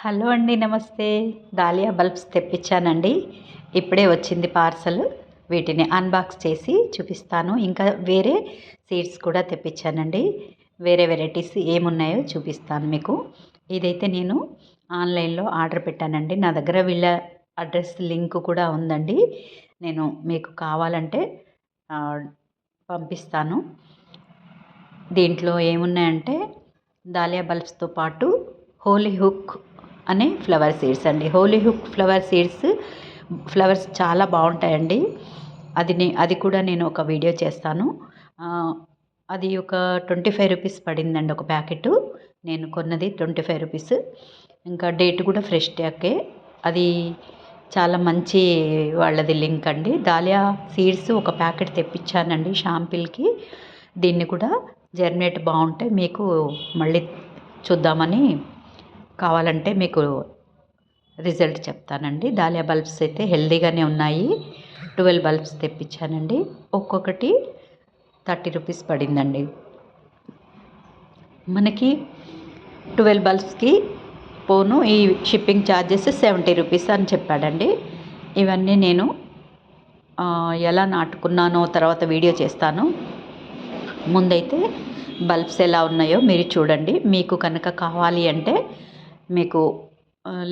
Hello అండి నమస్తే. Dahlia bulbs తెప్పించానండి. ఇప్పుడే వచ్చింది పార్సల్. వీటిని అన్బాక్స్ చేసి చూపిస్తాను. ఇంకా వేరే సీడ్స్ కూడా తెప్పించానండి. వేరే వెరైటీస్ ఏమున్నాయో చూపిస్తాను మీకు. ఇదైతే నేను ఆన్లైన్లో ఆర్డర్ పెట్టానండి. నా దగ్గర వీళ్ళ అడ్రస్ లింక్ కూడా ఉందండి. నేను మీకు కావాలంటే పంపిస్తాను. దీంట్లో ఏమున్నాయంటే దాలియా బల్బ్స్తో పాటు హోలీ హుక్ అనే ఫ్లవర్ సీడ్స్ అండి. Hollyhock flower seeds flowers చాలా బాగుంటాయండి. అది నే అది కూడా నేను ఒక వీడియో చేస్తాను. అది ఒక ట్వంటీ ఫైవ్ రూపీస్ పడిందండి ఒక ప్యాకెట్. నేను కొన్నది ట్వంటీ ఫైవ్ రూపీస్. ఇంకా డేట్ కూడా ఫ్రెష్ ట్యాకే అది చాలా మంచి వాళ్ళది లింక్ అండి. దాలియా సీడ్స్ ఒక ప్యాకెట్ తెప్పించానండి షాంపిల్కి. దీన్ని కూడా జర్నేట్ బాగుంటే మీకు మళ్ళీ చూద్దామని కావాలంటే మీకు రిజల్ట్ చెప్తానండి. దాలియా బల్బ్స్ అయితే హెల్దీగానే ఉన్నాయి. ట్వెల్వ్ బల్బ్స్ తెప్పించానండి. ఒక్కొక్కటి థర్టీ రూపీస్ పడిందండి. మనకి ట్వెల్వ్ బల్బ్స్కి పోను ఈ షిప్పింగ్ ఛార్జెస్ సెవెంటీ రూపీస్ అని చెప్పాడండి. ఇవన్నీ నేను ఎలా నాటుకున్నానో తర్వాత వీడియో చేస్తాను. ముందైతే బల్బ్స్ ఎలా ఉన్నాయో మీరు చూడండి. మీకు కనుక కావాలి అంటే మీకు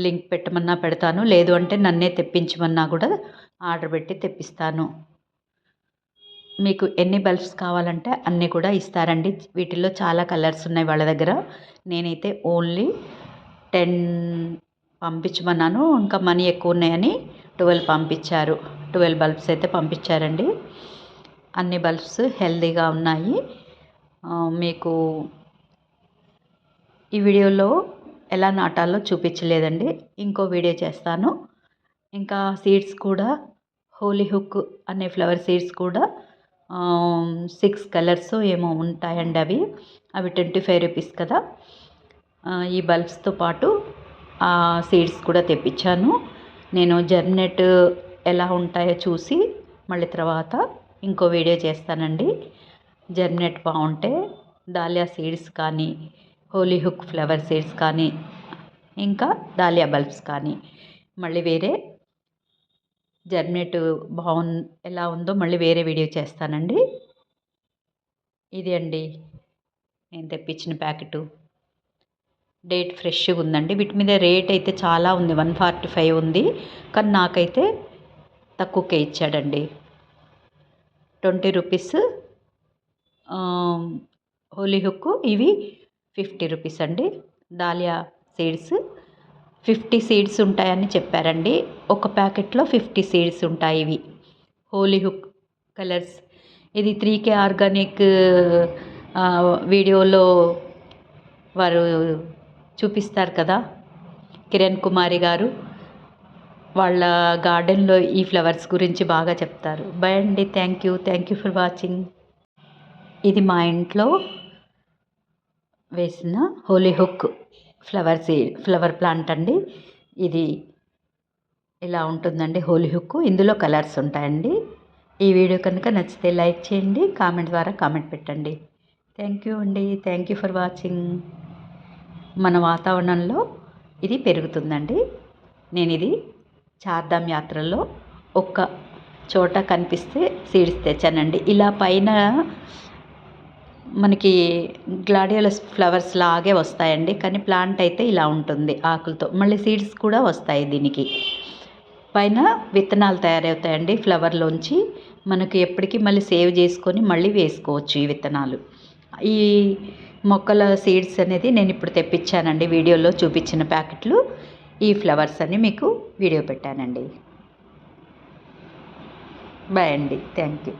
లింక్ పెట్టమన్నా పెడతాను. లేదు అంటే నన్నే తెప్పించమన్నా కూడా ఆర్డర్ పెట్టి తెప్పిస్తాను. మీకు ఎన్ని బల్బ్స్ కావాలంటే అన్నీ కూడా ఇస్తారండి. వీటిల్లో చాలా కలర్స్ ఉన్నాయి వాళ్ళ దగ్గర. నేనైతే ఓన్లీ టెన్ పంపించమన్నాను. ఇంకా మనీ ఎక్కువ ఉన్నాయని ట్వెల్వ్ పంపించారు. ట్వెల్వ్ బల్బ్స్ అయితే పంపించారండి. అన్ని బల్బ్స్ హెల్తీగా ఉన్నాయి. మీకు ఈ వీడియోలో ఎలా నాటాలో చూపించలేదండి. ఇంకో వీడియో చేస్తాను. ఇంకా సీడ్స్ కూడా హోలీ హుక్ అనే ఫ్లవర్ సీడ్స్ కూడా సిక్స్ కలర్స్ ఏమో ఉంటాయండి అవి. అవి ట్వంటీ ఫైవ్ రూపీస్ కదా. ఈ బల్బ్స్తో పాటు ఆ సీడ్స్ కూడా తెప్పించాను. నేను జర్మినేట్ ఎలా ఉంటాయో చూసి మళ్ళీ తర్వాత ఇంకో వీడియో చేస్తానండి. జర్మినేట్ బాగుంటే దాలియా సీడ్స్ కానీ హోలీ హుక్ ఫ్లవర్ సీడ్స్ కానీ ఇంకా దాలియా బల్బ్స్ కానీ. మళ్ళీ వేరే జర్మినేట్ బాగున్ ఎలా ఉందో మళ్ళీ వేరే వీడియో చేస్తానండి. ఇది అండి. నేను తెప్పించిన ప్యాకెటు. డేట్ ఫ్రెష్గా ఉందండి. వీటి మీద రేట్ అయితే చాలా ఉంది. వన్ ఫార్టీ ఫైవ్ ఉంది. కానీ నాకైతే తక్కువకే ఇచ్చాడండి. ట్వంటీ రూపీస్ హోలీ హుక్ ఇవి ఫిఫ్టీ రూపీస్ అండి. దాలియా సీడ్స్ ఫిఫ్టీ సీడ్స్ ఉంటాయని చెప్పారండి. ఒక ప్యాకెట్లో ఫిఫ్టీ సీడ్స్ ఉంటాయి ఇవి. Hollyhock colours. ఇది త్రీ కే ఆర్గానిక్ వీడియోలో వారు చూపిస్తారు కదా. కిరణ్ కుమారి గారు వాళ్ళ గార్డెన్లో ఈ ఫ్లవర్స్ గురించి బాగా చెప్తారు. బై అండి. Thank you. Thank you for watching. ఇది మా ఇంట్లో వేసిన hollyhock flower seed flower plant అండి. ఇది ఇలా ఉంటుందండి హోలీ హుక్. ఇందులో కలర్స్ ఉంటాయండి. ఈ వీడియో కనుక నచ్చితే లైక్ చేయండి కామెంట్ ద్వారా కామెంట్ పెట్టండి. థ్యాంక్ యూ అండి. Thank you for watching. మన వాతావరణంలో ఇది పెరుగుతుందండి. నేను ఇది చార్ధామ్ యాత్రలో ఒక్క చోట కనిపిస్తే సీడ్స్ తెచ్చానండి. ఇలా పైన మనకి గ్లాడియోలస్ ఫ్లవర్స్ లాగే వస్తాయండి కానీ ప్లాంట్ అయితే ఇలా ఉంటుంది ఆకులతో. మళ్ళీ సీడ్స్ కూడా వస్తాయి దీనికి. పైన విత్తనాలు తయారవుతాయండి ఫ్లవర్లోంచి. మనకి ఎప్పటికీ మళ్ళీ సేవ్ చేసుకొని మళ్ళీ వేసుకోవచ్చు ఈ విత్తనాలు. ఈ మొక్కల సీడ్స్ అనేది నేను ఇప్పుడు తెప్పించానండి వీడియోలో చూపించిన ప్యాకెట్లు. ఈ ఫ్లవర్స్ అని మీకు వీడియో పెట్టానండి. బాయ్ అండి థ్యాంక్ యూ.